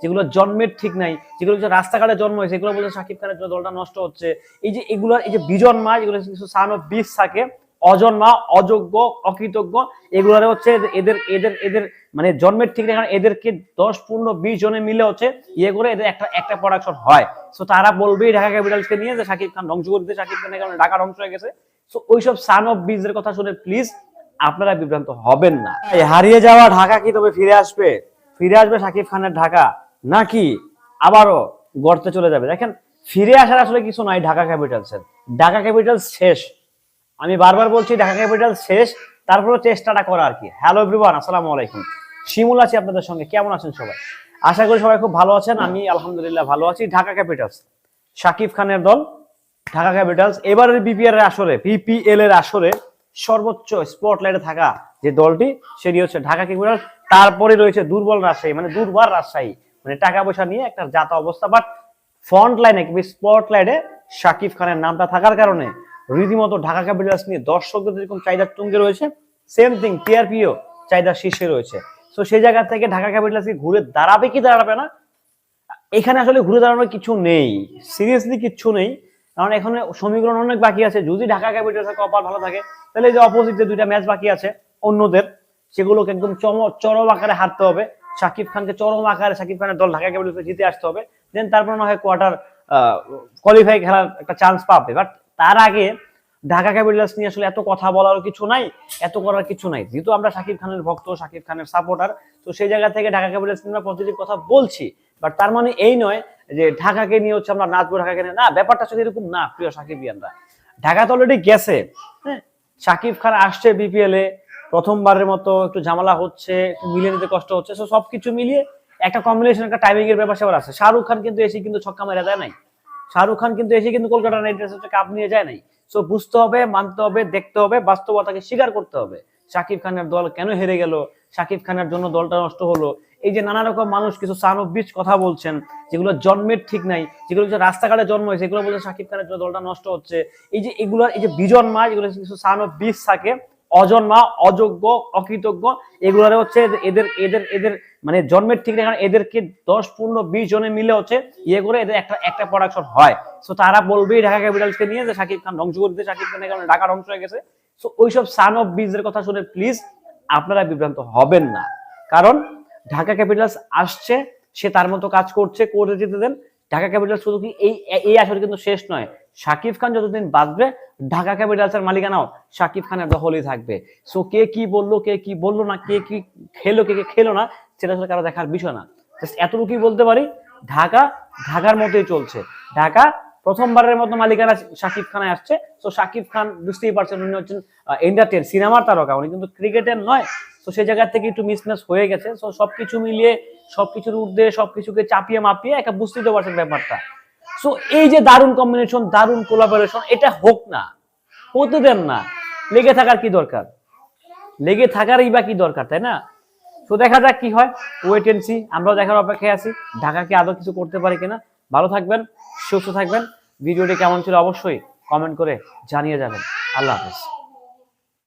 যেগুলো জন্মের ঠিক নাই, যেগুলো রাস্তাঘাটে জন্ম হয়েছে এগুলো বলছে শাকিব খানের জন্য দলটা নষ্ট হচ্ছে। এই যে এগুলো, এই যে বিজন মা যেগুলো কিছু সান অফ বিষ থাকে, অজন্মা, অযোগ্য, অকৃতজ্ঞ, এগুলোর হচ্ছে এদের এদের এদের মানে জন্মের ঠিক কারণ এদেরকে দশ, পনেরো, বিশ জনে মিলে হচ্ছে ইয়ে করে এদের একটা একটা প্রোডাকশন হয়। সো তারা বলবেই ঢাকা ক্যাপিটালসকে নিয়ে যে শাকিব খান ধ্বংস করে দিতে শাকিব খানের কারণে ঢাকা ধ্বংস হয়ে গেছে। সো ওইসব সান অফ বিজের কথা শুনে প্লিজ আপনারা বিভ্রান্ত হবেন না। হারিয়ে যাওয়া ঢাকা কি তবে ফিরে আসবে? ফিরে আসবে শাকিব খানের ঢাকা। নাকি আবারও গড়তে চলে যাবে? দেখেন, ফিরে আসার আসলে কিছু নাই ঢাকা ক্যাপিটালসের ঢাকা ক্যাপিটালস শেষ। আমি বারবার বলছি ঢাকা ক্যাপিটাল শেষ তারপরে চেষ্টাটা করা আর কি। হ্যালো এভরিওয়ান আসসালামু আলাইকুম। শিমুল আছি আপনাদের সঙ্গে। কেমন আছেন সবাই? আশা করি সবাই খুব ভালো আছেন। আমি আলহামদুলিল্লাহ ভালো আছি। ঢাকা ক্যাপিটালস শাকিব খানের দল, ঢাকা ক্যাপিটালস এবারের বিপিএল এর আসরে বিপিএল এর আসরে সর্বোচ্চ স্পটলাইটে থাকা যে দলটি, সেটি হচ্ছে ঢাকা ক্যাপিটালস তারপরে রয়েছে দুর্বল রাজশাহী মানে দুর্বার রাজশাহী। মানে টাকা পয়সা নিয়ে একটা জাতা অবস্থা বাট ফ্রন্ট লাইনে কিংবা স্পটলাইটে শাকিব খানের নামটা থাকার কারণে রীতিমতো ঢাকা ক্যাপিটালস নিয়ে দর্শকদের যেরকম চাহিদার তুঙ্গে রয়েছে সেম থিং টিআরপিও চাহিদার শীর্ষে রয়েছে। তো সেই জায়গা থেকে ঢাকা ক্যাপিটালস কি ঘুরে দাঁড়াবে কি দাঁড়াবে না? এখানে আসলে ঘুরে দাঁড়ানোর কিছু নেই সিরিয়াসলি কিচ্ছু নেই। কারণ এখানে সমীকরণ অনেক বাকি আছে, যদি ঢাকা ক্যাপিটালসের কপাল ভালো থাকে, তাহলে এই যে অপোজিট যে দুইটা ম্যাচ বাকি আছে অন্যদের, সেগুলোকে একদম চম চরম আকারে হারতে হবে। শাকিব খানকে চরম আকারে শাকিব খানের দল ঢাকা ক্যাপিটালসকে জিতে আসতে হবে। দেন তারপর না হয় কোয়ার্টার কোয়ালিফাই খেলার একটা চান্স পাবে। বাট তার আগে ঢাকা ক্যাপিটালস নিয়ে আসলে এত কথা বলার কিছু নাই, এত করার কিছু নাই। যেহেতু আমরা শাকিব খানের ভক্ত শাকিব খানের সাপোর্টার তো সেই জায়গা থেকে ঢাকা ক্যাপিটালস নিয়ে আমরা পজিটিভ কথা বলছি। বাট তার মানে এই নয় যে ঢাকাকে নিয়ে হচ্ছে আমরা নাচবো ঢাকাকে নিয়ে। না, ব্যাপারটা আসলে এরকম না, প্রিয় সাকিবিয়ানরা। ঢাকা তো অলরেডি গেছে। হ্যাঁ শাকিব খান আসছে বিপিএল এ। প্রথমবারের মতো একটু ঝামেলা হচ্ছে, একটু মিলিয়ে নিতে কষ্ট হচ্ছে। সো সবকিছু মিলিয়ে একটা কম্বিনেশন একটা টাইমিং এর ব্যাপার স্যাপার আছে। শাহরুখ খান কিন্তু এসে কিন্তু ছক্কা মেরা দেয় নাই। শাহরুখ খান কিন্তু এসে কিন্তু কলকাতা নাইট রাইডার্সের কাপ নিয়ে যায় নাই। সো বুঝতে হবে, মানতে হবে, দেখতে হবে, বাস্তবতাকে স্বীকার করতে হবে। শাকিব খানের দল কেন হেরে গেল? শাকিব খানের জন্য দলটা নষ্ট হলো? এই যে নানা রকম মানুষ কিছু সান অফ বিচ কথা বলছেন, যেগুলো জন্মের ঠিক নাই, যেগুলো হচ্ছে রাস্তাঘাটে জন্ম হয়েছে, এগুলো বলছে শাকিব খানের জন্য দলটা নষ্ট হচ্ছে। এই যে এগুলো, এই যে বিজন মা যেগুলো কিছু সান অফ বিচ থাকে। অজন্মা, অযোগ্য, অকৃতজ্ঞ, এগুলোর হচ্ছে এদের এদের এদের মানে জন্মের ঠিক কারণ এদেরকে দশ, পনেরো, বিশ জনে মিলে হচ্ছে ইয়ে করে এদের একটা একটা প্রোডাকশন হয়। সো তারা বলবেই ঢাকা ক্যাপিটালসকে নিয়ে যে শাকিব খান ধ্বংস করে দিতে শাকিব খানের কারণে ঢাকা ধ্বংস হয়ে গেছে। সো ওইসব সান অফ বিজের কথা শুনে প্লিজ আপনারা বিভ্রান্ত হবেন না। কারণ ঢাকা ক্যাপিটালস আসছে, সে তার মতো কাজ করছে করে যেতে দেন ঢাকা ক্যাপিটালস শুধু কি এই এই আসরে কিন্তু শেষ নয়। সাকিব খান যতদিন বাঁচবে, ঢাকা ক্যাপিটালসের মালিকানাও সাকিব খানের দখলেই থাকবে। সো কে কি বলল, কে কি বলল না, কে কি খেলো, কে কে খেলো না, সেটা আসলে কারও দেখার বিষয় না। জাস্ট এতটুকুই বলতে পারি, ঢাকা, ঢাকার মতোই চলছে। ঢাকা প্রথমবারের মতো মালিকানা শাকিব খানে আসছে। তো শাকিব খান বুঝতেই পারছেন, উনি হচ্ছেন এন্টারটেন সিনেমার তারকা। উনি কিন্তু ক্রিকেটের নয়। তো সেই জায়গা থেকে একটু মিসম্যাচ হয়ে গেছে। তো সবকিছু মিলিয়ে, সবকিছুর ঊর্ধ্বে, সবকিছুকে চাপিয়ে মাপিয়ে একটা বুঝতেই তো পারছেন ব্যাপারটা। সো এই যে দারুণ কম্বিনেশন দারুণ কোলাবোরেশন এটা হোক না, হতে দেন না। লেগে থাকার কি দরকার? লেগে থাকারই বা কি দরকার, তাই না? তো দেখা যাক কি হয়। ওয়েট এন্ড আমরাও দেখার অপেক্ষায় আছি। ঢাকাকে আদৌ কিছু করতে পারি কিনা? ভালো থাকবেন। সুস্থ থাকবেন। ভিডিওটি কেমন ছিল অবশ্যই কমেন্ট করে জানিয়ে যাবেন। আল্লাহ হাফেজ।